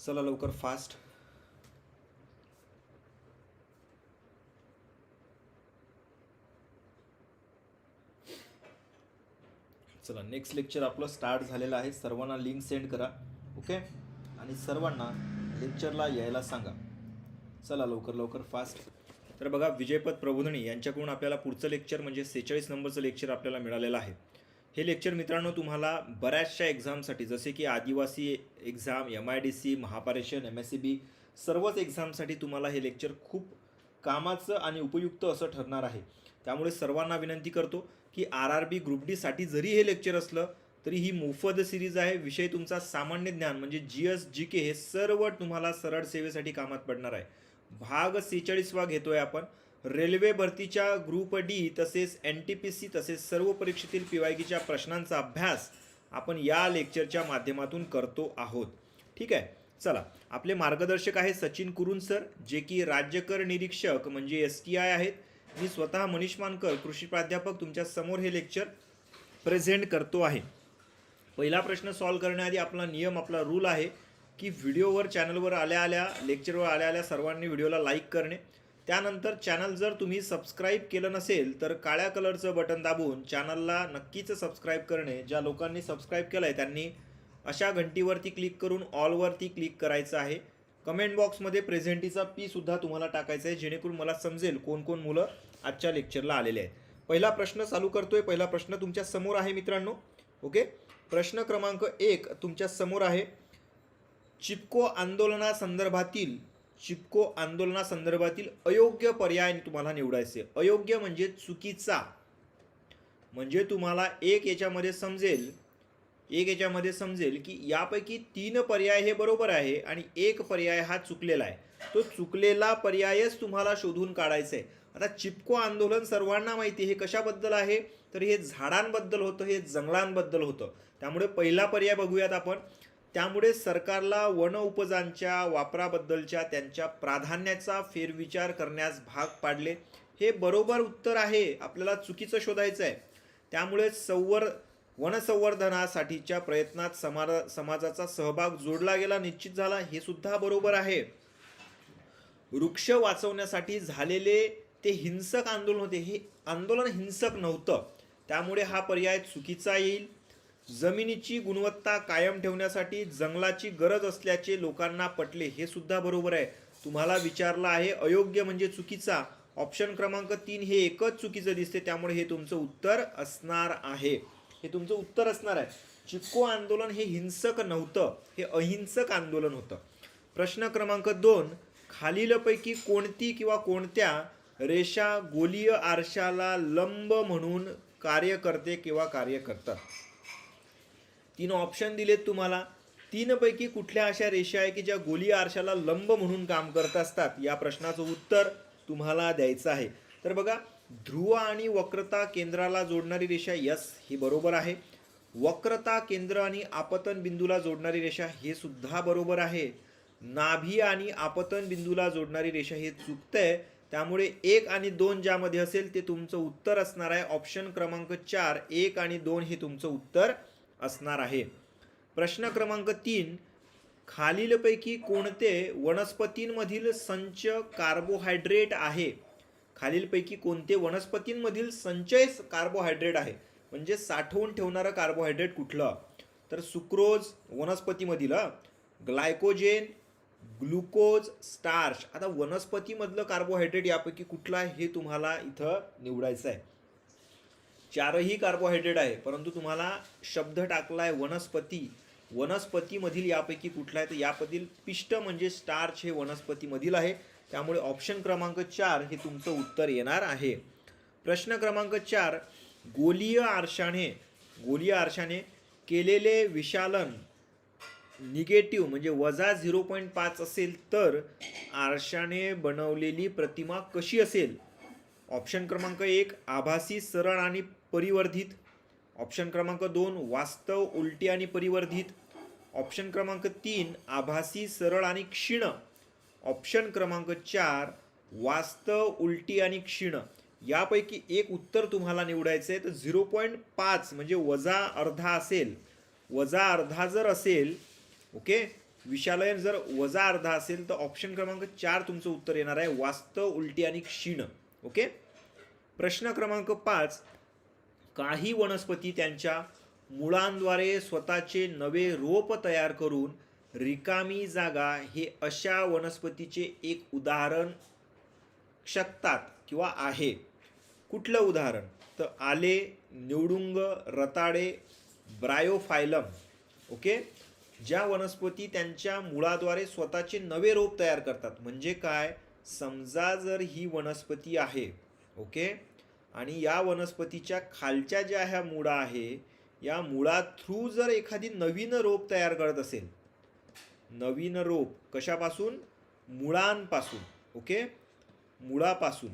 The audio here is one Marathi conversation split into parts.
चला लवकर फास्ट चला नेक्स्ट लेक्चर आपलं स्टार्ट झालेलं आहे. सर्वांना लिंक सेंड करा ओके आणि सर्वांना लेक्चरला यायला सांगा. चला लवकर लवकर फास्ट तर बघा विजयपद प्रबोधनी यांच्याकडून आपल्याला पुढचं लेक्चर म्हणजे सेहेचाळीस नंबरचं लेक्चर आपल्याला मिळालेलं आहे. हे लेक्चर मित्रांनो तुम्हाला बऱ्याचशा एक्झामसाठी जसे की आदिवासी exam M I D C Mahapareshan M S C B सर्वच एक्झामसाठी तुम्हाला हे लेक्चर खूप कामाचं आणि उपयुक्त असं ठरणार आहे. त्यामुळे सर्वांना विनंती करतो की आर आर बी ग्रुप डीसाठी जरी हे लेक्चर असलं तरी ही मोफत सिरीज आहे. विषय तुमचा सामान्य ज्ञान म्हणजे जी एस जी के हे सर्व तुम्हाला सरळ सेवेसाठी कामात पडणार आहे. भाग सेहेचाळीसवा घेतोय आपण. रेल्वे भरतीच्या ग्रुप डी तसेच एन टी पी सी तसेच सर्व परीक्षेतील पी वाय कीच्या प्रश्नांचा अभ्यास आपण या लेक्चरच्या माध्यमातून करतो आहोत. ठीक आहे? चला. आपले मार्गदर्शक आहे सचिन कुरुन सर जे की राज्यकर निरीक्षक म्हणजे एस टी आय आहेत. मी स्वतः मनीष मानकर कृषी प्राध्यापक तुमच्यासमोर हे लेक्चर प्रेझेंट करतो आहे. पहिला प्रश्न सॉल्व करण्याआधी आपला नियम आपला रूल आहे की व्हिडिओवर चॅनलवर आल्या आल्या लेक्चरवर आल्या आल्या सर्वांनी व्हिडिओला लाईक करणे. त्यानंतर चॅनल जर तुम्ही सबस्क्राईब केलं नसेल तर काळ्या कलरचं बटन दाबून चॅनलला नक्कीच सबस्क्राईब करणे ज्या लोकांनी सबस्क्राईब केलं आहे त्यांनी अशा घंटीवरती क्लिक करून ऑलवरती क्लिक करायचं आहे. कमेंट बॉक्समध्ये प्रेझेंटीचा पीसुद्धा तुम्हाला टाकायचा आहे जेणेकरून मला समजेल कोण कोण मुलं आजच्या लेक्चरला आलेले आहेत. पहिला प्रश्न चालू करतोय. पहिला प्रश्न तुमच्यासमोर आहे मित्रांनो. ओके प्रश्न क्रमांक एक तुमच्यासमोर आहे. चिपको आंदोलनासंदर्भातील चिपको आंदोलनासंदर्भातील अयोग्य पर्याय तुम्हाला निवडायचे. अयोग्य म्हणजे चुकीचा. म्हणजे तुम्हाला एक याच्यामध्ये समजेल एक याच्यामध्ये समजेल की यापैकी तीन पर्याय हे बरोबर आहे आणि एक पर्याय हा चुकलेला आहे. तो चुकलेला पर्यायच तुम्हाला शोधून काढायचा आहे. आता चिपको आंदोलन सर्वांना माहिती हे कशाबद्दल आहे? तर हे झाडांबद्दल होतं हे जंगलांबद्दल होतं. त्यामुळे पहिला पर्याय बघूयात आपण. त्यामुळे सरकारला वन उपजांच्या वापराबद्दलच्या त्यांच्या प्राधान्याचा फेरविचार करण्यास भाग पाडले. हे बरोबर उत्तर आहे. आपल्याला चुकीचं शोधायचं आहे. त्यामुळे संवर वनसंवर्धनासाठीच्या प्रयत्नात समाज समाजाचा सहभाग जोडला गेला निश्चित झाला. हे सुद्धा बरोबर आहे. वृक्ष वाचवण्यासाठी झालेले ते हिंसक आंदोलन होते. हे आंदोलन हिंसक नव्हतं. त्यामुळे हा पर्याय चुकीचा येईल. जमिनीची गुणवत्ता कायम ठेवण्यासाठी जंगलाची गरज असल्याचे लोकांना पटले हे सुद्धा बरोबर आहे. तुम्हाला विचारलं आहे अयोग्य म्हणजे चुकीचा. ऑप्शन क्रमांक तीन हे एकच चुकीचं दिसते त्यामुळे हे तुमचं उत्तर असणार आहे. हे तुमचं उत्तर असणार आहे. चिपको आंदोलन हे हिंसक नव्हतं हे अहिंसक आंदोलन होतं. प्रश्न क्रमांक दोन खालीलपैकी कोणती किंवा कोणत्या रेषा गोलीय आरशाला लंब म्हणून कार्य करते किंवा कार्य करतात तीन ऑप्शन दिलेत तुम्हाला. तीनपैकी कुठल्या अशा रेषा आहे की ज्या गोली आरशाला लंब म्हणून काम करत असतात? या प्रश्नाचं उत्तर तुम्हाला द्यायचं आहे. तर बघा ध्रुव आणि वक्रता केंद्राला जोडणारी रेषा यस ही बरोबर आहे. वक्रता केंद्र आणि आपतन बिंदूला जोडणारी रेषा हे सुद्धा बरोबर आहे. नाभी आणि आपतन बिंदूला जोडणारी रेषा हे चुकतंय. त्यामुळे एक आणि दोन ज्यामध्ये असेल ते तुमचं उत्तर असणार आहे. ऑप्शन क्रमांक चार एक आणि दोन हे तुमचं उत्तर असणार आहे. प्रश्न क्रमांक तीन खालीलपैकी कोणते वनस्पतींमधील संच कार्बोहायड्रेट आहे? खालीलपैकी कोणते वनस्पतींमधील संचय कार्बोहायड्रेट आहे? म्हणजे साठवून ठेवणारं कार्बोहायड्रेट कुठलं? तर सुक्रोज वनस्पतीमधील ग्लायकोजेन ग्लुकोज स्टार्च. आता वनस्पतीमधलं कार्बोहायड्रेट यापैकी कुठलं आहे हे तुम्हाला इथं निवडायचं आहे चारही कार्बोहायड्रेट आहे परंतु तुम्हाला शब्द टाकला आहे वनस्पती. वनस्पतीमधील यापैकी कुठला आहे? तर यापैकी पिष्ट म्हणजे स्टार्च हे वनस्पतीमधील आहे. त्यामुळे ऑप्शन क्रमांक चार हे तुमचं उत्तर येणार आहे. प्रश्न क्रमांक चार गोलीय आरशाने गोलीय आरशाने केलेले विशालन निगेटिव्ह म्हणजे वजा झिरो पॉईंट पाच असेल तर आरशाने बनवलेली प्रतिमा कशी असेल? ऑप्शन क्रमांक एक आभासी सरळ आणि परिवर्धित. ऑप्शन क्रमांक दोन वास्तव उलटी आणि परिवर्धित. ऑप्शन क्रमांक तीन आभासी सरळ आणि क्षीण. ऑप्शन क्रमांक चार वास्तव उलटी आणि क्षीण. यापैकी एक उत्तर तुम्हाला निवडायचं आहे तर झिरो पॉईंट पाच म्हणजे वजा अर्धा असेल. वजा अर्धा जर असेल ओके? विशालयन जर वजा अर्धा असेल तर ऑप्शन क्रमांक चार तुमचं उत्तर येणार आहे वास्तव उलटी आणि क्षीण. ओके? प्रश्न क्रमांक पाच काही वनस्पती त्यांच्या मुळांद्वारे स्वतःचे नवे रोप तयार करून रिकामी जागा हे अशा वनस्पतीचे एक उदाहरण शकतात किंवा आहे. कुठलं उदाहरण? तर आले निवडुंग रताळे ब्रायोफायलम. ओके? ज्या वनस्पती त्यांच्या मुळाद्वारे स्वतःचे नवे रोप तयार करतात. म्हणजे काय? समजा जर ही वनस्पती आहे. ओके? आणि या वनस्पतीच्या खालच्या ज्या ह्या मुळा आहे या मुळा थ्रू जर एखादी नवीन रोप तयार करत असेल नवीन रोप कशापासून? मुळांपासून ओके? मुळापासून.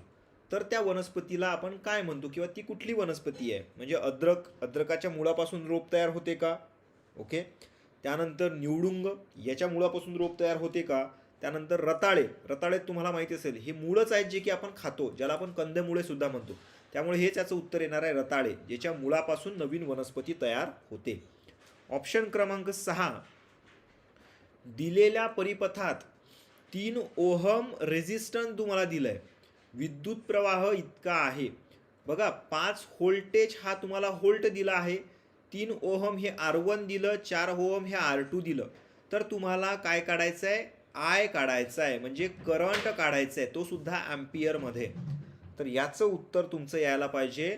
तर त्या वनस्पतीला आपण काय म्हणतो किंवा ती कुठली वनस्पती आहे? म्हणजे अद्रक अद्रकाच्या मुळापासून रोप तयार होते का? ओके? त्यानंतर निवडुंग याच्या मुळापासून रोप तयार होते का? त्यानंतर रताळे. रताळे तुम्हाला माहिती असेल हे मुळच आहेत जे की आपण खातो ज्याला आपण कंदमुळे सुद्धा म्हणतो. त्यामुळे हेच याचं उत्तर येणार आहे रताळे ज्याच्या मुळापासून नवीन वनस्पती तयार होते. ऑप्शन क्रमांक सहा. दिलेल्या परिपथात तीन ओहम रेझिस्टन्स तुम्हाला दिलंय. विद्युत प्रवाह इतका आहे. बघा पाच होल्टेज हा तुम्हाला होल्ट दिला आहे. तीन ओहम हे आर वन दिलं चार ओहम हे आर टू दिलं. तर तुम्हाला काय काढायचं आहे आय काढायचं आहे म्हणजे करंट काढायचा आहे तो सुद्धा ॲम्पियरमध्ये तर याचं उत्तर तुमचं यायला पाहिजे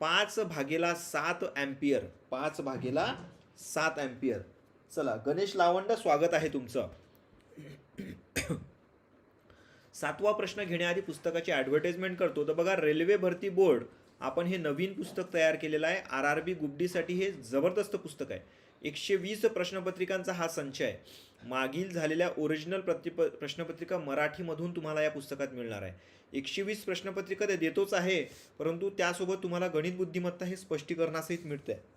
पाच भागेला सात ॲम्पियर पाच भागेला सात ॲम्पियर चला गणेश लावंड स्वागत आहे तुमचं. सातवा प्रश्न घेण्याआधी पुस्तकाची ॲडव्हर्टाइजमेंट करतो. तर बघा रेल्वे भरती बोर्ड आपण हे नवीन पुस्तक तयार केलेलं आहे. आर आर बी गुबडीसाठी हे जबरदस्त पुस्तक आहे. एकशे वीस प्रश्नपत्रिकांचा हा संच आहे. मागील झालेल्या ओरिजिनल प्रतिप प्रश्नपत्रिका मराठीमधून तुम्हाला या पुस्तकात मिळणार आहे. एकशे वीस प्रश्नपत्रिका ते देतोच आहे परंतु त्यासोबत तुम्हाला गणित बुद्धिमत्ता हे स्पष्टीकरणासहित मिळतं. आहे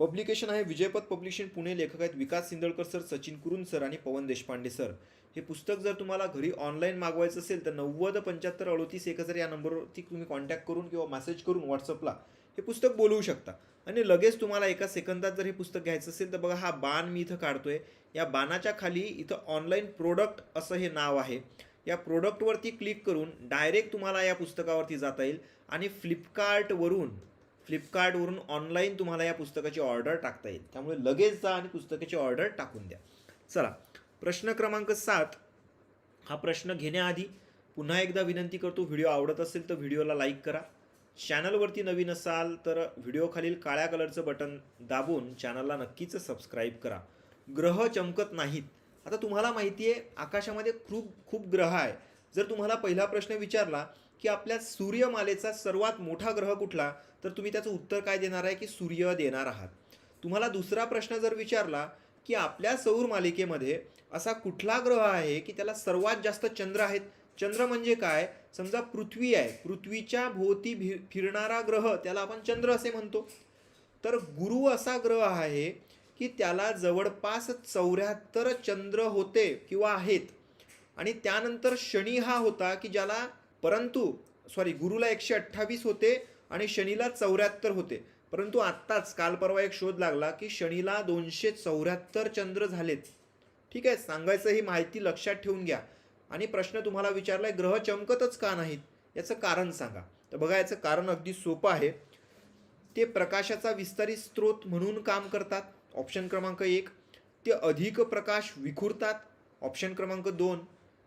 पब्लिकेशन आहे विजयपथ पब्लिकेशन पुणे लेखक आहेत विकास सिंदळकर सर सचिन कुरुन सर आणि पवन देशपांडे सर. हे पुस्तक जर तुम्हाला घरी ऑनलाईन मागवायचं असेल तर नव्वद पंच्याहत्तर अडोतीस एक हजार या नंबरवरती तुम्ही कॉन्टॅक्ट करून किंवा मेसेज करून व्हॉट्सअपला हे पुस्तक बोलवू शकता. आणि लगेच तुम्हाला एका सेकंदात जर हे पुस्तक घ्यायचं असेल तर बघा हा बाण मी इथं काढतोय. या बाणाच्या खाली इथं ऑनलाईन प्रोडक्ट असं हे नाव आहे. या प्रोडक्टवरती क्लिक करून डायरेक्ट तुम्हाला या पुस्तकावरती जाता येईल. आणि फ्लिपकार्टवरून फ्लिपकार्टवरून ऑनलाईन तुम्हाला या पुस्तकाची ऑर्डर टाकता येईल. त्यामुळे लगेच जा आणि पुस्तकाची ऑर्डर टाकून द्या. चला प्रश्न क्रमांक सात. हा प्रश्न घेण्याआधी पुन्हा एकदा विनंती करतो व्हिडिओ आवडत असेल तर व्हिडिओला लाईक करा. चॅनलवरती नवीन असाल तर व्हिडिओखालील काळ्या कलरचं बटन दाबून चॅनलला नक्कीच सबस्क्राईब करा. ग्रह चमकत नाहीत. आता तुम्हाला माहिती आहे आकाशामध्ये खूप खूप ग्रह आहे. जर तुम्हाला पहिला प्रश्न विचारला की आपल्या सूर्यमालेचा सर्वात मोठा ग्रह कुठला तर तुम्ही त्याचं उत्तर काय देणार आहे की सूर्य देणार आहात. तुम्हाला दुसरा प्रश्न जर विचारला की आपल्या सौर मालिकेमध्ये असा कुठला ग्रह आहे की त्याला सर्वात जास्त चंद्र आहेत? चंद्र म्हणजे काय? समजा पृथ्वी आहे. पृथ्वीच्या भोवती भि फिरणारा ग्रह त्याला आपण चंद्र असे म्हणतो. तर गुरु असा ग्रह आहे की त्याला जवळपास चौऱ्याहत्तर चंद्र होते किंवा आहेत. आणि त्यानंतर शनी हा होता की ज्याला परंतु सॉरी गुरुला एकशे अठ्ठावीस होते आणि शनीला चौऱ्याहत्तर होते. परंतु आत्ताच काल परवा एक शोध लागला की शनीला दोनशे चौऱ्याहत्तर चंद्र झालेत. ठीक आहे? सांगायचं ही माहिती लक्षात ठेवून घ्या. आणि प्रश्न तुम्हाला विचारलाय ग्रह चमकतच का नाहीत? याचं कारण सांगा. तर बघा याचं कारण अगदी सोपं आहे. ते प्रकाशाचा विस्तारित स्रोत म्हणून काम करतात. ऑप्शन क्रमांक एक. ते अधिक प्रकाश विखुरतात. ऑप्शन क्रमांक दोन.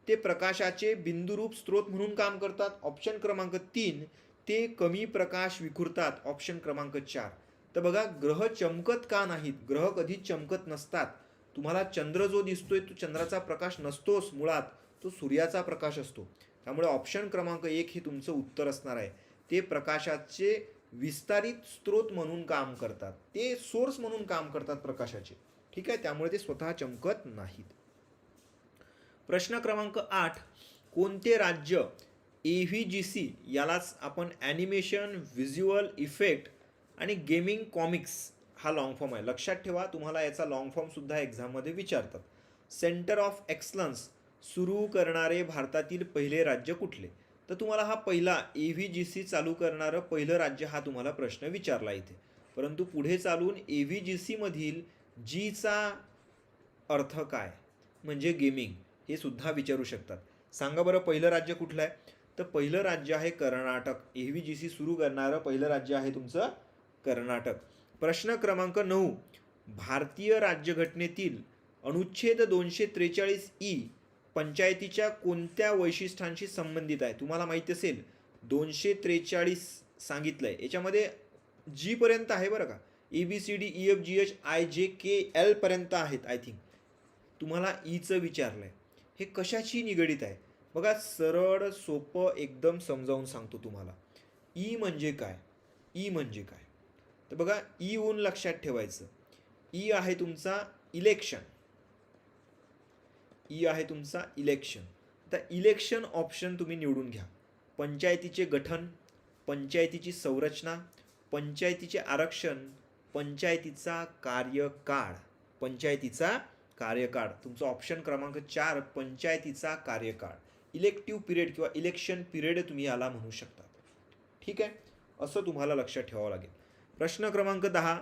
ते प्रकाशाचे बिंदुरूप स्रोत म्हणून काम करतात. ऑप्शन क्रमांक तीन. ते कमी प्रकाश विखुरतात. ऑप्शन क्रमांक चार. तर बघा ग्रह चमकत का नाहीत? ग्रह कधी चमकत नसतात. तुम्हाला चंद्र जो दिसतोय तो चंद्राचा प्रकाश नसतोच मुळात. तो सूर्याचा प्रकाश असतो. त्यामुळे ऑप्शन क्रमांक एक हे तुमचं उत्तर असणार आहे. ते प्रकाशाचे विस्तारित स्रोत म्हणून काम करतात. ते सोर्स म्हणून काम करतात प्रकाशाचे. ठीक आहे? त्यामुळे ते स्वतः चमकत नाहीत. प्रश्न क्रमांक आठ कोणते राज्य ए व्ही जी सी यालाच आपण ॲनिमेशन व्हिज्युअल इफेक्ट आणि गेमिंग कॉमिक्स हा लाँग फॉर्म आहे. लक्षात ठेवा तुम्हाला याचा लॉंग फॉर्म सुद्धा एक्झाममध्ये विचारतात. सेंटर ऑफ एक्सलन्स सुरू करणारे भारतातील पहिले राज्य कुठले? तर तुम्हाला हा पहिला ए व्ही जी सी चालू करणारं पहिलं राज्य हा तुम्हाला प्रश्न विचारला इथे. परंतु पुढे चालून ए व्ही जी सीमधील जीचा अर्थ काय? म्हणजे गेमिंग हे सुद्धा विचारू शकतात. सांगा बरं पहिलं राज्य कुठलं आहे? तर पहिलं राज्य आहे Karnataka. A V G C सुरू करणारं पहिलं राज्य आहे तुमचं कर्नाटक. प्रश्न क्रमांक नऊ. भारतीय राज्यघटनेतील अनुच्छेद दोनशे त्रेचाळीस ई पंचायतीच्या कोणत्या वैशिष्ट्यांशी संबंधित आहे? तुम्हाला माहिती असेल दोनशे त्रेचाळीस सांगितलं आहे याच्यामध्ये जीपर्यंत आहे बरं का? A B C D E F G H I J K एलपर्यंत आहेत आय थिंक तुम्हाला e ईचं विचारलं आहे हे कशाशी निगडीत आहे? बघा सरळ सोपं एकदम समजावून सांगतो तुम्हाला. ई म्हणजे काय? ई म्हणजे काय? तर बघा ई ऊन लक्षात ठेवायचं. ई आहे तुमचा इलेक्शन. ई आहे तुमचा इलेक्शन आता इलेक्शन ऑप्शन तुम्ही निवडून घ्या. पंचायतीचे गठन पंचायतीची संरचना पंचायतीचे आरक्षण पंचायतीचा कार्यकाळ पंचायतीचा कार्यकाळ. तुमचा ऑप्शन क्रमांक चार पंचायतीचा कार्यकाळ. इलेक्टिव्ह पिरियड किंवा इलेक्शन पिरियड तुम्ही याला म्हणू शकता. ठीक आहे? असं तुम्हाला लक्षात ठेवावं लागेल. प्रश्न क्रमांक दहा.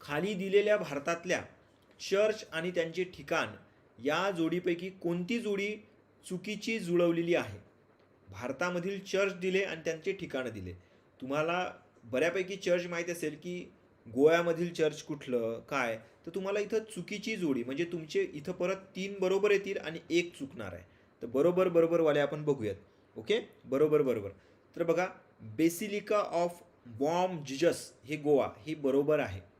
खाली दिलेल्या भारतातल्या चर्च आणि त्यांचे ठिकाण या जोडीपैकी कोणती जोडी चुकीची जुळवलेली आहे? भारतामधील चर्च दिले आणि त्यांचे ठिकाणं दिले. तुम्हाला बऱ्यापैकी चर्च माहीत असेल की गोव्यामधील चर्च कुठलं काय? तर तुम्हाला इथं चुकीची जोडी म्हणजे तुमचे इथं परत तीन बरोबर येतील आणि एक चुकणार आहे. तर बरोबर बरोबरवाले आपण बघूयात. ओके? बरोबर बरोबर. तर बघा बेसिलिका ऑफ बॉम जिजस हे गोवा हे बरोबर आहे.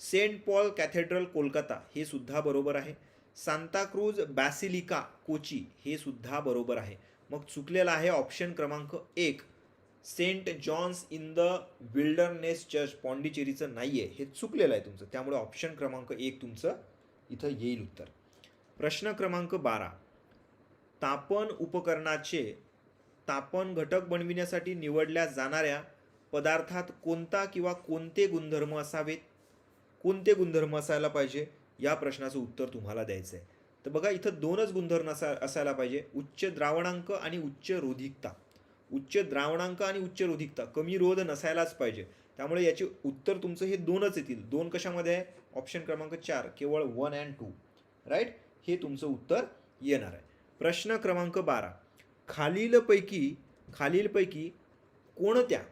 सेंट पॉल कॅथेड्रल कोलकाता हे सुद्धा बरोबर आहे. सांताक्रूज बॅसिलिका कोची हे सुद्धा बरोबर आहे. मग चुकलेलं आहे ऑप्शन क्रमांक एक. Saint Johns in the wilderness church पॉंडिचेरीचं नाही आहे हे चुकलेलं आहे तुमचं. त्यामुळे ऑप्शन क्रमांक एक तुमचं इथं येईल उत्तर. प्रश्न क्रमांक बारा. तापन उपकरणाचे तापन घटक बनविण्यासाठी निवडल्या जाणाऱ्या पदार्थात कोणता किंवा कोणते गुणधर्म असावेत? कोणते गुणधर्म असायला पाहिजे या प्रश्नाचं उत्तर तुम्हाला द्यायचं आहे. तर बघा इथं दोनच गुणधर्म असा असायला पाहिजे. उच्च द्रावणांक आणि उच्च रोधिकता. उच्च द्रावणांक आणि उच्च रोधिकता. कमी रोध नसायलाच पाहिजे. त्यामुळे याचे उत्तर तुमचं हे दोनच येतील. दोन कशामध्ये आहे? ऑप्शन क्रमांक चार केवळ वन अँड टू. राईट? हे तुमचं उत्तर येणार आहे. प्रश्न क्रमांक बारा. खालीलपैकी खालीलपैकी कोणत्या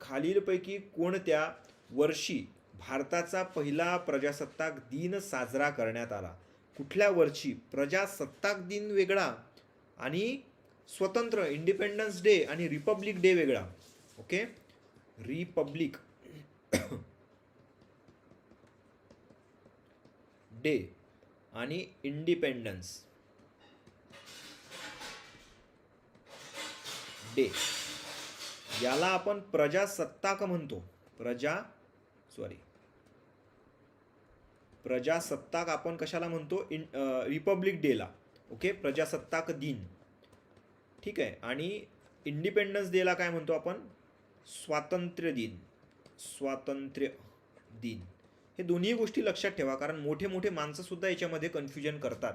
खालीलपैकी कोणत्या वर्षी भारताचा पहिला प्रजासत्ताक दिन साजरा करण्यात आला. कुठल्या वर्षी? प्रजासत्ताक दिन वेगळा आणि स्वतंत्र इंडिपेंडन्स डे आणि रिपब्लिक डे वेगळा. ओके? रिपब्लिक डे आणि इंडिपेंडन्स डे याला आपण प्रजासत्ताक म्हणतो. प्रजा सॉरी प्रजासत्ताक आपण कशाला म्हणतो? इन रिपब्लिक डेला. ओके? प्रजासत्ताक दिन. ठीक आहे? आणि इंडिपेंडन्स डेला काय म्हणतो आपण? स्वातंत्र्य दिन. स्वातंत्र्य दिन. हे दोन्ही गोष्टी लक्षात ठेवा कारण मोठे मोठे माणसंसुद्धा याच्यामध्ये कन्फ्युजन करतात.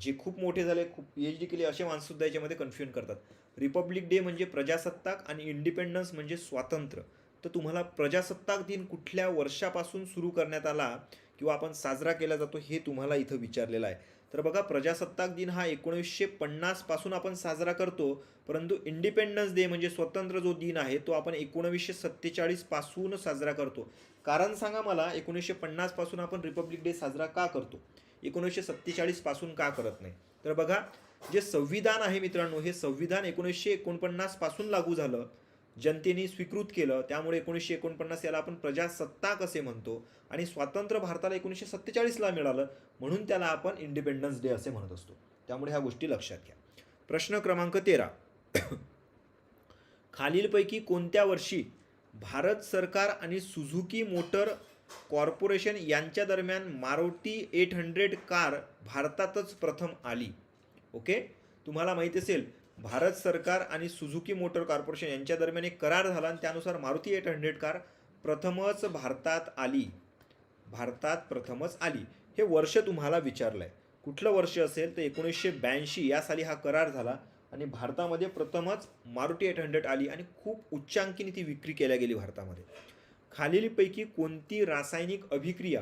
जे खूप मोठे झाले खूप पी एच डी केले असे माणसंसुद्धा याच्यामध्ये कन्फ्युजन करतात. रिपब्लिक डे म्हणजे प्रजासत्ताक आणि इंडिपेंडन्स म्हणजे स्वातंत्र्य. तर तुम्हाला प्रजासत्ताक दिन कुठल्या वर्षापासून सुरू करण्यात आला? किंवा आपण साजरा केला जातो हे तुम्हाला इथं विचारलेलं आहे. तर बघा प्रजासत्ताक दिन हा एकोणीसशे पन्नासपासून आपण साजरा करतो परंतु इंडिपेंडन्स डे म्हणजे स्वतंत्र जो दिन आहे तो आपण एकोणवीसशे सत्तेचाळीसपासून साजरा करतो. कारण सांगा मला एकोणीसशे पन्नासपासून आपण रिपब्लिक डे साजरा का करतो? एकोणीसशे सत्तेचाळीसपासून का करत नाही? तर बघा जे संविधान आहे मित्रांनो हे संविधान एकोणीसशे एकोणपन्नासपासून लागू झालं. जनतेने स्वीकृत केलं त्यामुळे एकोणीसशे एकोणपन्नास याला आपण प्रजासत्ताक असे म्हणतो आणि स्वातंत्र्य भारताला एकोणीसशे सत्तेचाळीसला मिळालं म्हणून त्याला आपण इंडिपेंडन्स डे असे म्हणत असतो. त्यामुळे ह्या गोष्टी लक्षात घ्या. प्रश्न क्रमांक तेरा. खालीलपैकी कोणत्या वर्षी भारत सरकार आणि सुझुकी मोटर कॉर्पोरेशन यांच्या दरम्यान मारुती एट हंड्रेड कार भारतातच प्रथम आली? ओके? तुम्हाला माहीत असेल भारत सरकार आणि सुझुकी मोटर कॉर्पोरेशन यांच्या दरम्यान एक करार झाला आणि त्यानुसार मारुती एट हंड्रेड कार प्रथमच भारतात आली. भारतात प्रथमच आली. हे वर्ष तुम्हाला विचारलं आहे कुठलं वर्ष असेल? तर एकोणीसशे ब्याऐंशी या साली हा करार झाला आणि भारतामध्ये प्रथमच मारुती एट हंड्रेड आली आणि खूप उच्चांकीने ती विक्री केल्या गेली भारतामध्ये. खालीलपैकी कोणती रासायनिक अभिक्रिया?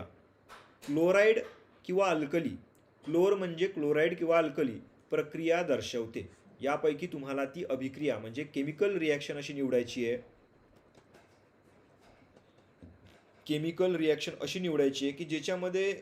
क्लोराईड किंवा अल्कली. क्लोर म्हणजे क्लोराईड किंवा अल्कली प्रक्रिया दर्शवते. यापैकी तुम्हाला ती अभिक्रिया म्हणजे केमिकल रिॲक्शन अशी निवडायची आहे. केमिकल रिॲक्शन अशी निवडायची आहे की ज्याच्यामध्ये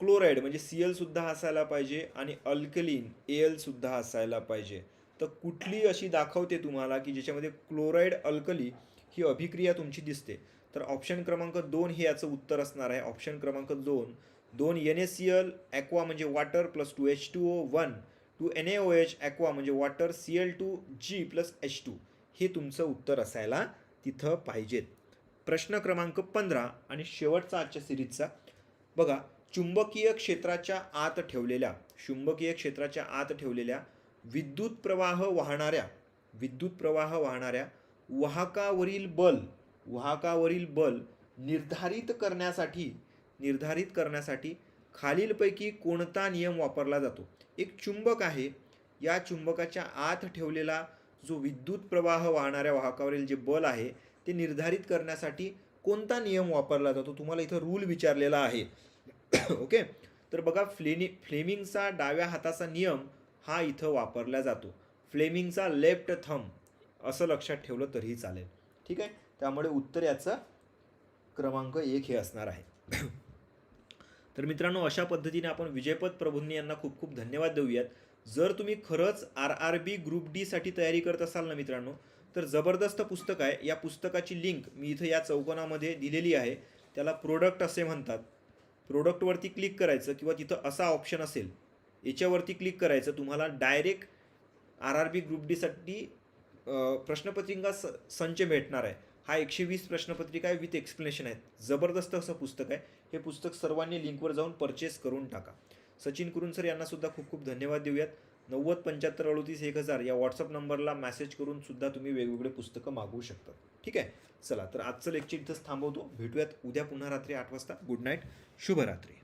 क्लोराईड म्हणजे सी एलसुद्धा असायला पाहिजे आणि अल्कलीन ए एलसुद्धा असायला पाहिजे. तर कुठली अशी दाखवते तुम्हाला की ज्याच्यामध्ये क्लोराईड अल्कली ही अभिक्रिया तुमची दिसते? तर ऑप्शन क्रमांक दोन हे याचं उत्तर असणार आहे. ऑप्शन क्रमांक दोन दोन N S C L aqua म्हणजे water plus two H two O one two N A O H aqua म्हणजे water C L two G plus H two हे तुमचं उत्तर असायला तिथं पाहिजेत. प्रश्न क्रमांक पंधरा आणि शेवटचा आजच्या सिरीजचा बघा चुंबकीय क्षेत्राच्या आत ठेवलेल्या चुंबकीय क्षेत्राच्या आत ठेवलेल्या विद्युत प्रवाह वाहणाऱ्या विद्युत प्रवाह वाहणाऱ्या वाहकावरील बल वाहकावरील बल निर्धारित करण्यासाठी निर्धारित करण्यासाठी खालीलपैकी कोणता नियम वापरला जातो? एक चुंबक आहे. या चुंबकाच्या आत ठेवलेला जो विद्युत प्रवाह वाहणाऱ्या वाहकावरील जे बल आहे ते निर्धारित करण्यासाठी कोणता नियम वापरला जातो? तुम्हाला इथं रूल विचारलेला आहे. ओके तर बघा फ्लेनी फ्लेमिंगचा डाव्या हाताचा नियम हा इथं वापरला जातो. फ्लेमिंगचा लेफ्ट थंब असं लक्षात ठेवलं तरीही चालेल. ठीक आहे? त्यामुळे उत्तर याचं क्रमांक एक हे असणार आहे. तर मित्रांनो अशा पद्धतीने आपण विजयपद प्रभूंनी यांना खूप खूप धन्यवाद देऊयात. जर तुम्ही खरंच आर आर बी ग्रुप डीसाठी तयारी करत असाल ना मित्रांनो तर जबरदस्त पुस्तक आहे. या पुस्तकाची लिंक मी इथं या चौकोनामध्ये दिलेली आहे. त्याला प्रोडक्ट असे म्हणतात. प्रोडक्टवरती क्लिक करायचं किंवा तिथं असा ऑप्शन असेल याच्यावरती क्लिक करायचं तुम्हाला direct R R B group डीसाठी प्रश्नपत्रिका स संच भेटणार आहे. हा एकशे वीस प्रश्नपत्रिका आहे विथ एक्सप्लेनेशन आहेत. जबरदस्त असं पुस्तक आहे. हे पुस्तक सर्वांनी लिंकवर जाऊन परचेस करून टाका. सचिन कुरुन सर यांनासुद्धा खूप खूप धन्यवाद देऊयात. नव्वद पंच्याहत्तर अडोतीस एक हजार या व्हॉट्सअप नंबरला मेसेज करून सुद्धा तुम्ही वेगवेगळे पुस्तकं मागवू शकता. ठीक आहे? चला तर आजचं लेक्चर इथंच थांबवतो. भेटूयात उद्या पुन्हा रात्री आठ वाजता. गुड नाईट शुभरात्री.